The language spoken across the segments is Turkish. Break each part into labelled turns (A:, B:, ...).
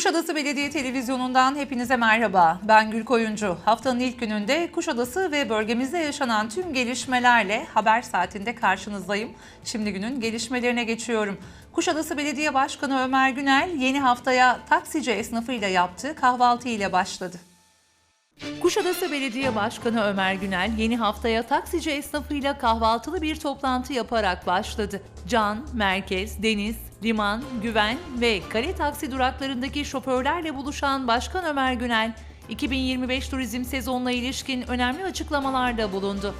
A: Kuşadası Belediye Televizyonu'ndan hepinize merhaba. Ben Gül Koyuncu. Haftanın ilk gününde Kuşadası ve bölgemizde yaşanan tüm gelişmelerle haber saatinde karşınızdayım. Şimdi günün gelişmelerine geçiyorum. Kuşadası Belediye Başkanı Ömer Günel yeni haftaya taksici esnafıyla yaptığı kahvaltı ile başladı. Kuşadası Belediye Başkanı Ömer Günel yeni haftaya taksici esnafıyla kahvaltılı bir toplantı yaparak başladı. Can, Merkez, Deniz, Liman, Güven ve Kare taksi duraklarındaki şoförlerle buluşan Başkan Ömer Günel, 2025 turizm sezonuna ilişkin önemli açıklamalarda bulundu.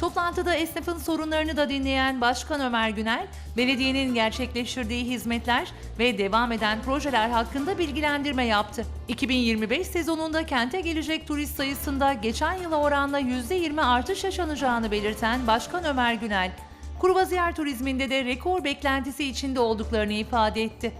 A: Toplantıda esnafın sorunlarını da dinleyen Başkan Ömer Günel, belediyenin gerçekleştirdiği hizmetler ve devam eden projeler hakkında bilgilendirme yaptı. 2025 sezonunda kente gelecek turist sayısında geçen yıla oranla %20 artış yaşanacağını belirten Başkan Ömer Günel, Kurvaziyer turizminde de rekor beklentisi içinde olduklarını ifade etti.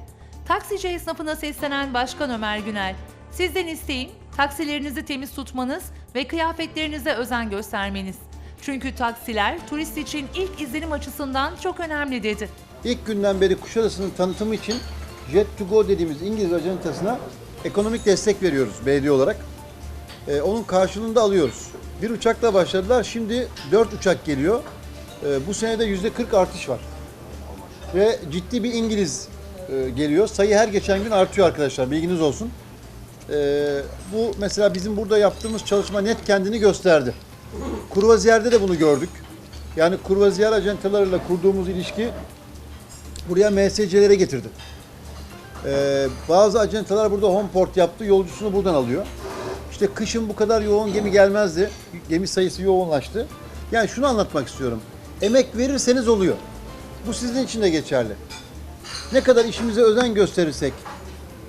A: Taksici esnafına seslenen Başkan Ömer Günel, sizden isteğim taksilerinizi temiz tutmanız ve kıyafetlerinize özen göstermeniz. Çünkü taksiler turist için ilk izlenim açısından çok önemli dedi.
B: İlk günden beri Kuşadası'nın tanıtımı için Jet2Go dediğimiz İngiliz ajantasına ekonomik destek veriyoruz belediye olarak. Ee, onun karşılığında alıyoruz. Bir uçakla başladılar, şimdi dört uçak geliyor. Ee, bu senede yüzde 40 artış var. Ve ciddi bir İngiliz e, geliyor. Sayı her geçen gün artıyor arkadaşlar, bilginiz olsun. Ee, bu mesela bizim burada yaptığımız çalışma net kendini gösterdi. Kurvaziyer'de de bunu gördük. Yani Kurvaziyer ajantalarıyla kurduğumuz ilişki buraya MSC'lere getirdi. Ee, bazı ajantalar burada home port yaptı, yolcusunu buradan alıyor. İşte kışın bu kadar yoğun gemi gelmezdi. Gemi sayısı yoğunlaştı. Yani şunu anlatmak istiyorum. Emek verirseniz oluyor. Bu sizin için de geçerli. Ne kadar işimize özen gösterirsek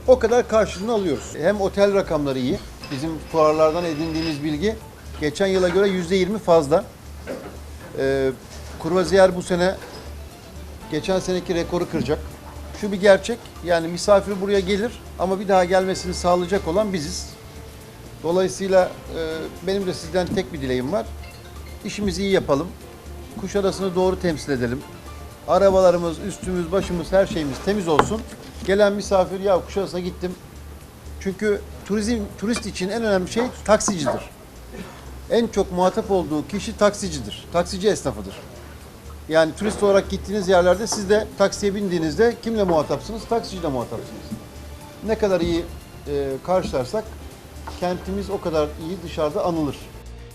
B: o kadar karşılığını alıyoruz. Hem otel rakamları iyi. Bizim fuarlardan edindiğimiz bilgi geçen yıla göre yüzde yirmi fazla. Ee, Kurvaziyer bu sene geçen seneki rekoru kıracak. Şu bir gerçek. Yani misafir buraya gelir ama bir daha gelmesini sağlayacak olan biziz. Dolayısıyla e, benim de sizden tek bir dileğim var. İşimizi iyi yapalım. Kuşadası'nı doğru temsil edelim. Arabalarımız, üstümüz, başımız, her şeyimiz temiz olsun. Gelen misafir ya Kuşadası'na gittim. Çünkü turizm turist için en önemli şey taksicidir. En çok muhatap olduğu kişi taksicidir. Taksici esnafıdır. Yani turist olarak gittiğiniz yerlerde siz de taksiye bindiğinizde kimle muhatapsınız? Taksiciyle muhatapsınız. Ne kadar iyi e, karşılarsak kentimiz o kadar iyi dışarıda anılır.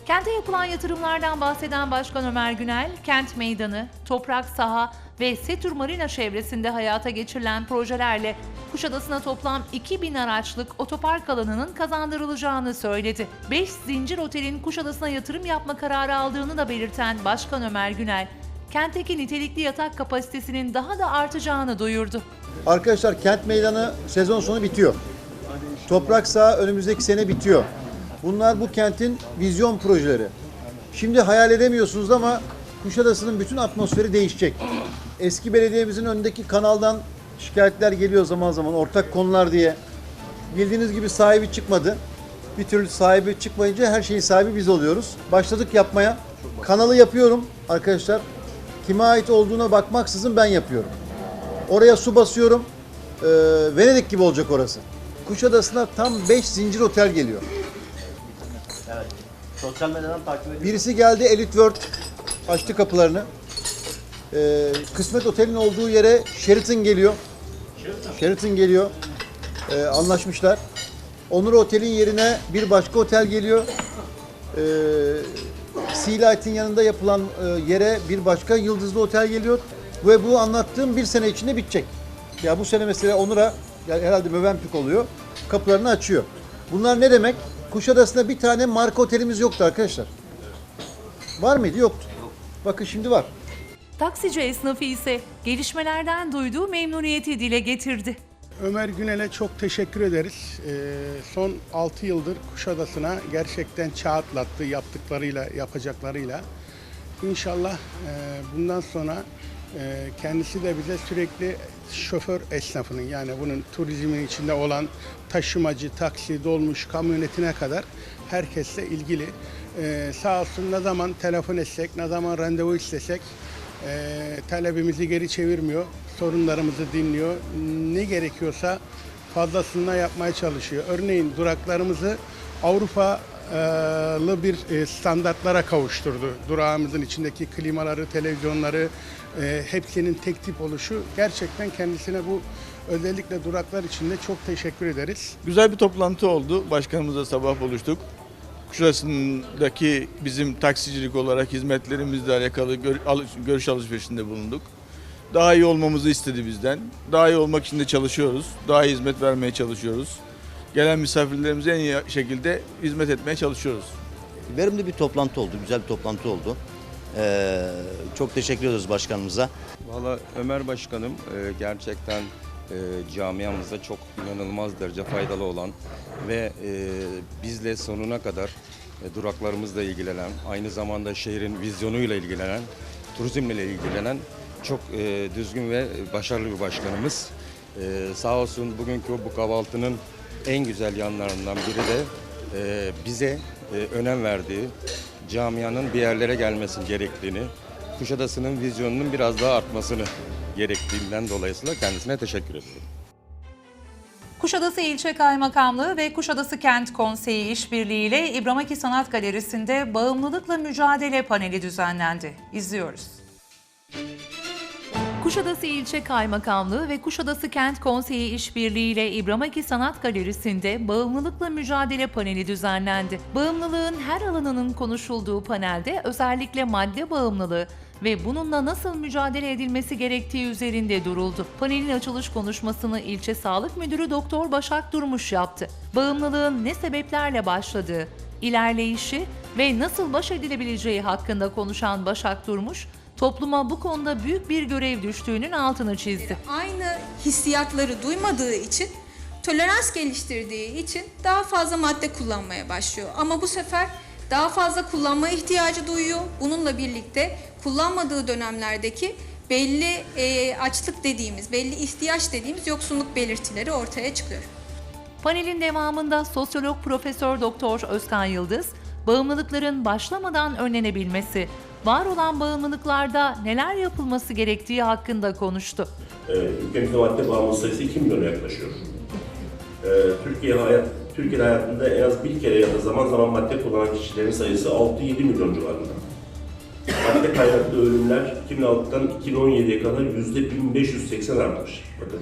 A: Kente yapılan yatırımlardan bahseden Başkan Ömer Günel, kent meydanı, toprak saha ve Setur Marina çevresinde hayata geçirilen projelerle Kuşadası'na toplam 2000 araçlık otopark alanının kazandırılacağını söyledi. 5 zincir otelin Kuşadası'na yatırım yapma kararı aldığını da belirten Başkan Ömer Günel, kentteki nitelikli yatak kapasitesinin daha da artacağını duyurdu.
B: Arkadaşlar kent meydanı sezon sonu bitiyor. Toprak saha önümüzdeki sene bitiyor. Bunlar bu kentin vizyon projeleri. Şimdi hayal edemiyorsunuz ama Kuşadası'nın bütün atmosferi değişecek. Eski belediyemizin önündeki kanaldan şikayetler geliyor zaman zaman ortak konular diye. Bildiğiniz gibi sahibi çıkmadı. Bir türlü sahibi çıkmayınca her şeyin sahibi biz oluyoruz. Başladık yapmaya. Kanalı yapıyorum arkadaşlar. Kime ait olduğuna bakmaksızın ben yapıyorum. Oraya su basıyorum. Ee, Venedik gibi olacak orası. Kuşadası'na tam 5 zincir otel geliyor.
C: Sosyal medyadan takip ediyoruz.
B: Birisi geldi Elite World açtı kapılarını. Ee, Kısmet Otel'in olduğu yere Sheraton geliyor. Sheraton geliyor. Ee, anlaşmışlar. Onur Otel'in yerine bir başka otel geliyor. Ee, Sea Light'in yanında yapılan e, yere bir başka yıldızlı otel geliyor. Ve bu anlattığım bir sene içinde bitecek. Ya bu sene mesela Onur'a yani herhalde Mövenpik oluyor. Kapılarını açıyor. Bunlar ne demek? Kuşadası'nda bir tane marka otelimiz yoktu arkadaşlar. Var mıydı? Yoktu. Bakın şimdi var.
A: Taksici esnafı ise gelişmelerden duyduğu memnuniyeti dile getirdi.
D: Ömer Günel'e çok teşekkür ederiz. Ee, son 6 yıldır Kuşadası'na gerçekten çağ atlattı yaptıklarıyla, yapacaklarıyla. İnşallah e, bundan sonra kendisi de bize sürekli şoför esnafının yani bunun turizmin içinde olan taşımacı, taksi, dolmuş, kamyonetine kadar herkesle ilgili. Ee, sağ olsun ne zaman telefon etsek, ne zaman randevu istesek e, talebimizi geri çevirmiyor. Sorunlarımızı dinliyor. Ne gerekiyorsa fazlasını yapmaya çalışıyor. Örneğin duraklarımızı Avrupalı bir e, standartlara kavuşturdu. Durağımızın içindeki klimaları, televizyonları e, hepsinin tek tip oluşu gerçekten kendisine bu özellikle duraklar içinde çok teşekkür ederiz.
E: Güzel bir toplantı oldu. Başkanımızla sabah buluştuk. Kuşadası'ndaki bizim taksicilik olarak hizmetlerimizle alakalı gör- al- görüş alışverişinde bulunduk. Daha iyi olmamızı istedi bizden. Daha iyi olmak için de çalışıyoruz. Daha iyi hizmet vermeye çalışıyoruz. Gelen misafirlerimize en iyi şekilde hizmet etmeye çalışıyoruz.
C: Verimli bir toplantı oldu, güzel bir toplantı oldu. Ee, çok teşekkür ediyoruz başkanımıza.
F: Valla Ömer Başkanım e, gerçekten e, camiamıza çok inanılmaz derece faydalı olan ve e, bizle sonuna kadar e, duraklarımızla ilgilenen, aynı zamanda şehrin vizyonuyla ilgilenen, turizmle ilgilenen çok e, düzgün ve başarılı bir başkanımız. E, sağ olsun bugünkü bu kahvaltının en güzel yanlarından biri de e, bize e, önem verdiği, camianın bir yerlere gelmesi gerektiğini, Kuşadası'nın vizyonunun biraz daha artmasını gerektiğinden dolayısıyla kendisine teşekkür ediyorum.
A: Kuşadası İlçe Kaymakamlığı ve Kuşadası Kent Konseyi işbirliğiyle İbramaki Sanat Galerisi'nde bağımlılıkla mücadele paneli düzenlendi. İzliyoruz. Kuşadası İlçe Kaymakamlığı ve Kuşadası Kent Konseyi işbirliğiyle İbramaki Sanat Galerisi'nde bağımlılıkla mücadele paneli düzenlendi. Bağımlılığın her alanının konuşulduğu panelde özellikle madde bağımlılığı ve bununla nasıl mücadele edilmesi gerektiği üzerinde duruldu. Panelin açılış konuşmasını ilçe Sağlık Müdürü Doktor Başak Durmuş yaptı. Bağımlılığın ne sebeplerle başladığı, ilerleyişi ve nasıl baş edilebileceği hakkında konuşan Başak Durmuş, topluma bu konuda büyük bir görev düştüğünün altını çizdi.
G: aynı hissiyatları duymadığı için tolerans geliştirdiği için daha fazla madde kullanmaya başlıyor. Ama bu sefer daha fazla kullanma ihtiyacı duyuyor. Bununla birlikte kullanmadığı dönemlerdeki belli e, açlık dediğimiz, belli ihtiyaç dediğimiz yoksunluk belirtileri ortaya çıkıyor.
A: Panelin devamında sosyolog Profesör Doktor Özkan Yıldız, bağımlılıkların başlamadan önlenebilmesi, var olan bağımlılıklarda neler yapılması gerektiği hakkında konuştu.
H: Ee, Ülkemizde madde bağımlılığı sayısı 2 milyona yaklaşıyor. Ee, Türkiye hayat, Türkiye hayatında en az bir kere ya da zaman zaman madde kullanan kişilerin sayısı 6-7 milyon civarında. Madde kaynaklı ölümler 2006'dan 2017'ye kadar yüzde 1580 artmış. Bakın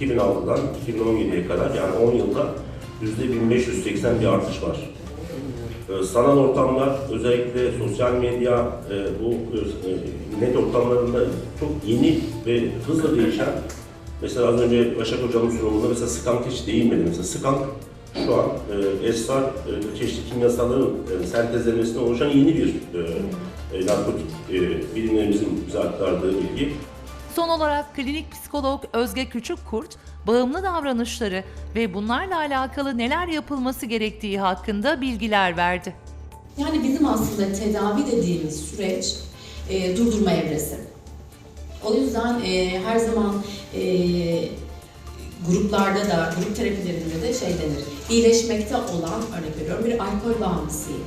H: 2006'dan 2017'ye kadar yani 10 yılda yüzde 1580 bir artış var. Ee, Sanal ortamlar, özellikle sosyal medya, e, bu e, net ortamlarında çok yeni ve hızla değişen, mesela az önce Başak Hocam'ın sunumunda mesela skank hiç değinmedi. Mesela skank şu an e, esrar, e, çeşitli kimyasalların e, sentezlenmesinden oluşan yeni bir e, e, narkotik e, bilimlerimizin bize aktardığı bilgi.
A: Son olarak klinik psikolog Özge Küçükkurt, bağımlı davranışları ve bunlarla alakalı neler yapılması gerektiği hakkında bilgiler verdi.
I: Yani bizim aslında tedavi dediğimiz süreç e, durdurma evresi. O yüzden e, her zaman e, gruplarda da, grup terapilerinde de şey denir. İyileşmekte olan, örnek veriyorum bir alkol bağımlısıyım.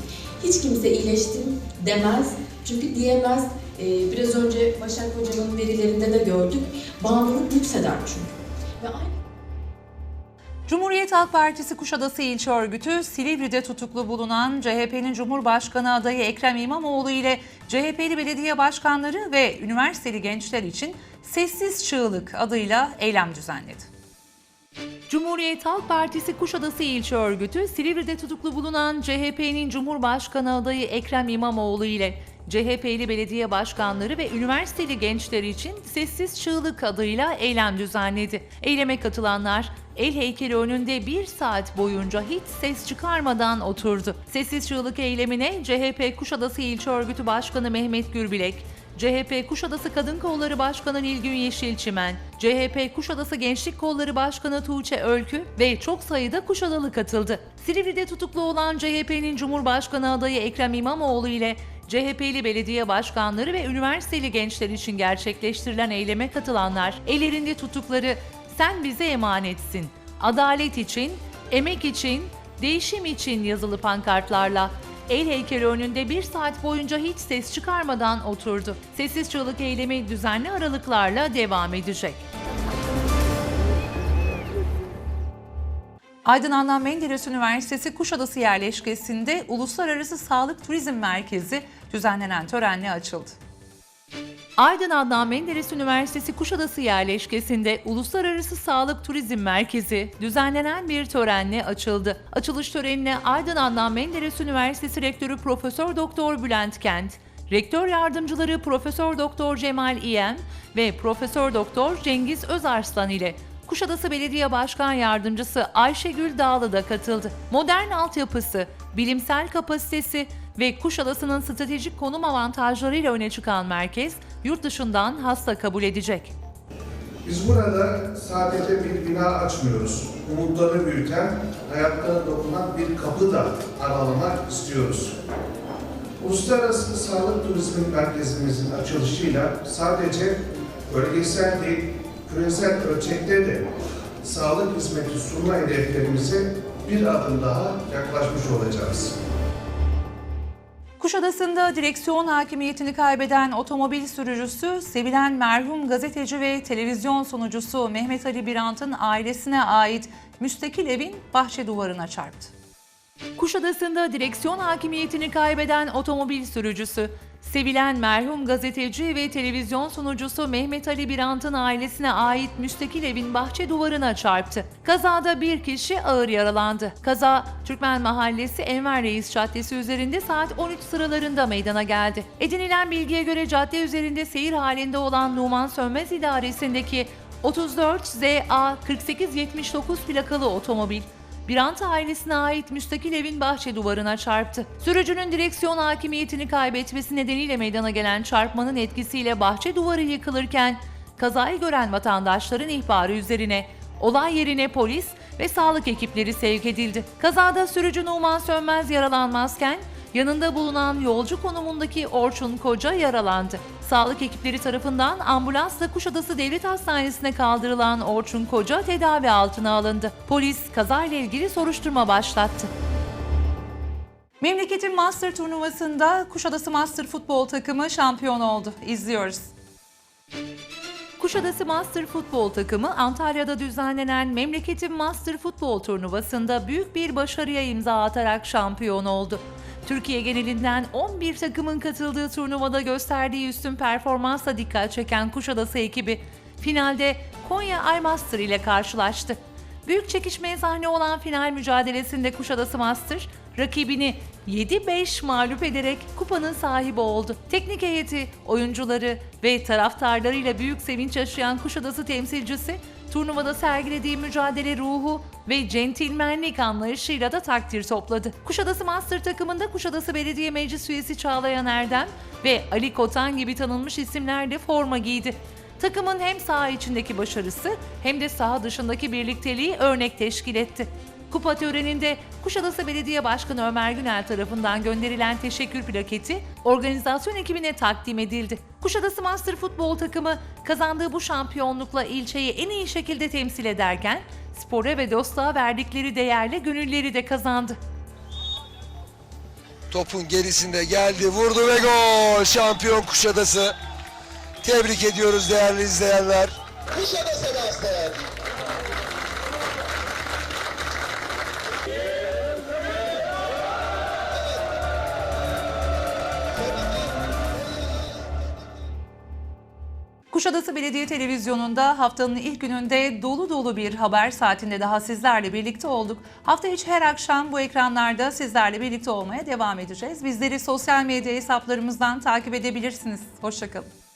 I: Hiç kimse iyileştim demez. Çünkü diyemez. E, biraz önce Başak Hoca'nın verilerinde de gördük. Bağımlılık yükseder çünkü. Ve aynı
A: Cumhuriyet Halk Partisi Kuşadası İlçe Örgütü Silivri'de tutuklu bulunan CHP'nin Cumhurbaşkanı adayı Ekrem İmamoğlu ile CHP'li belediye başkanları ve üniversiteli gençler için Sessiz Çığlık adıyla eylem düzenledi. Cumhuriyet Halk Partisi Kuşadası İlçe Örgütü Silivri'de tutuklu bulunan CHP'nin Cumhurbaşkanı adayı Ekrem İmamoğlu ile CHP'li belediye başkanları ve üniversiteli gençler için Sessiz Çığlık adıyla eylem düzenledi. Eyleme katılanlar el heykeli önünde bir saat boyunca hiç ses çıkarmadan oturdu. Sessiz Çığlık eylemine CHP Kuşadası İlçe Örgütü Başkanı Mehmet Gürbilek, CHP Kuşadası Kadın Kolları Başkanı Nilgün Yeşilçimen, CHP Kuşadası Gençlik Kolları Başkanı Tuğçe Ölkü ve çok sayıda Kuşadalı katıldı. Silivri'de tutuklu olan CHP'nin Cumhurbaşkanı adayı Ekrem İmamoğlu ile CHP'li belediye başkanları ve üniversiteli gençler için gerçekleştirilen eyleme katılanlar ellerinde tuttukları sen bize emanetsin, adalet için, emek için, değişim için yazılı pankartlarla el heykeli önünde bir saat boyunca hiç ses çıkarmadan oturdu. Sessiz çığlık eylemi düzenli aralıklarla devam edecek. Aydın Adnan Menderes Üniversitesi Kuşadası yerleşkesinde Uluslararası Sağlık Turizm Merkezi düzenlenen törenle açıldı. Aydın Adnan Menderes Üniversitesi Kuşadası yerleşkesinde Uluslararası Sağlık Turizm Merkezi düzenlenen bir törenle açıldı. Açılış törenine Aydın Adnan Menderes Üniversitesi Rektörü Profesör Doktor Bülent Kent, Rektör yardımcıları Profesör Doktor Cemal İyem ve Profesör Doktor Cengiz Özarslan ile Kuşadası Belediye Başkan Yardımcısı Ayşegül Dağlı da katıldı. Modern altyapısı, bilimsel kapasitesi ve Kuşadası'nın stratejik konum avantajlarıyla öne çıkan merkez, yurt dışından hasta kabul edecek.
J: Biz burada sadece bir bina açmıyoruz. Umutları büyüten, hayatlara dokunan bir kapı da aralamak istiyoruz. Uluslararası Sağlık Turizmi Merkezimizin açılışıyla sadece bölgesel değil, küresel ölçekte de sağlık hizmeti sunma hedeflerimize bir adım daha yaklaşmış olacağız.
A: Kuşadası'nda direksiyon hakimiyetini kaybeden otomobil sürücüsü, sevilen merhum gazeteci ve televizyon sunucusu Mehmet Ali Birant'ın ailesine ait müstakil evin bahçe duvarına çarptı. Kuşadası'nda direksiyon hakimiyetini kaybeden otomobil sürücüsü, sevilen merhum gazeteci ve televizyon sunucusu Mehmet Ali Birant'ın ailesine ait müstakil evin bahçe duvarına çarptı. Kazada bir kişi ağır yaralandı. Kaza Türkmen Mahallesi Enver Reis Caddesi üzerinde saat 13 sıralarında meydana geldi. Edinilen bilgiye göre cadde üzerinde seyir halinde olan Numan Sönmez idaresindeki 34 ZA 4879 plakalı otomobil Birant ailesine ait müstakil evin bahçe duvarına çarptı. Sürücünün direksiyon hakimiyetini kaybetmesi nedeniyle meydana gelen çarpmanın etkisiyle bahçe duvarı yıkılırken kazayı gören vatandaşların ihbarı üzerine olay yerine polis ve sağlık ekipleri sevk edildi. Kazada sürücü Numan Sönmez yaralanmazken yanında bulunan yolcu konumundaki Orçun Koca yaralandı. Sağlık ekipleri tarafından ambulansla Kuşadası Devlet Hastanesi'ne kaldırılan Orçun Koca tedavi altına alındı. Polis kazayla ilgili soruşturma başlattı. Memleketin Master turnuvasında Kuşadası Master futbol takımı şampiyon oldu. İzliyoruz. Kuşadası Master Futbol takımı Antalya'da düzenlenen Memleketin Master Futbol turnuvasında büyük bir başarıya imza atarak şampiyon oldu. Türkiye genelinden 11 takımın katıldığı turnuvada gösterdiği üstün performansla dikkat çeken Kuşadası ekibi finalde Konya iMaster ile karşılaştı. Büyük çekişmeye sahne olan final mücadelesinde Kuşadası Master rakibini 7-5 mağlup ederek kupanın sahibi oldu. Teknik heyeti, oyuncuları ve taraftarlarıyla büyük sevinç yaşayan Kuşadası temsilcisi turnuvada sergilediği mücadele ruhu ve centilmenlik anlayışıyla da takdir topladı. Kuşadası Master takımında Kuşadası Belediye Meclis üyesi Çağlayan Erdem ve Ali Kotan gibi tanınmış isimler de forma giydi. Takımın hem saha içindeki başarısı hem de saha dışındaki birlikteliği örnek teşkil etti. Kupa töreninde Kuşadası Belediye Başkanı Ömer Günel tarafından gönderilen teşekkür plaketi organizasyon ekibine takdim edildi. Kuşadası Master Futbol takımı kazandığı bu şampiyonlukla ilçeyi en iyi şekilde temsil ederken spora ve dostluğa verdikleri değerle gönülleri de kazandı.
K: Topun gerisinde geldi, vurdu ve gol! Şampiyon Kuşadası. Tebrik ediyoruz değerli izleyenler. Kuşadası Master.
A: Kuşadası Belediye Televizyonu'nda haftanın ilk gününde dolu dolu bir haber saatinde daha sizlerle birlikte olduk. Hafta içi her akşam bu ekranlarda sizlerle birlikte olmaya devam edeceğiz. Bizleri sosyal medya hesaplarımızdan takip edebilirsiniz. Hoşçakalın.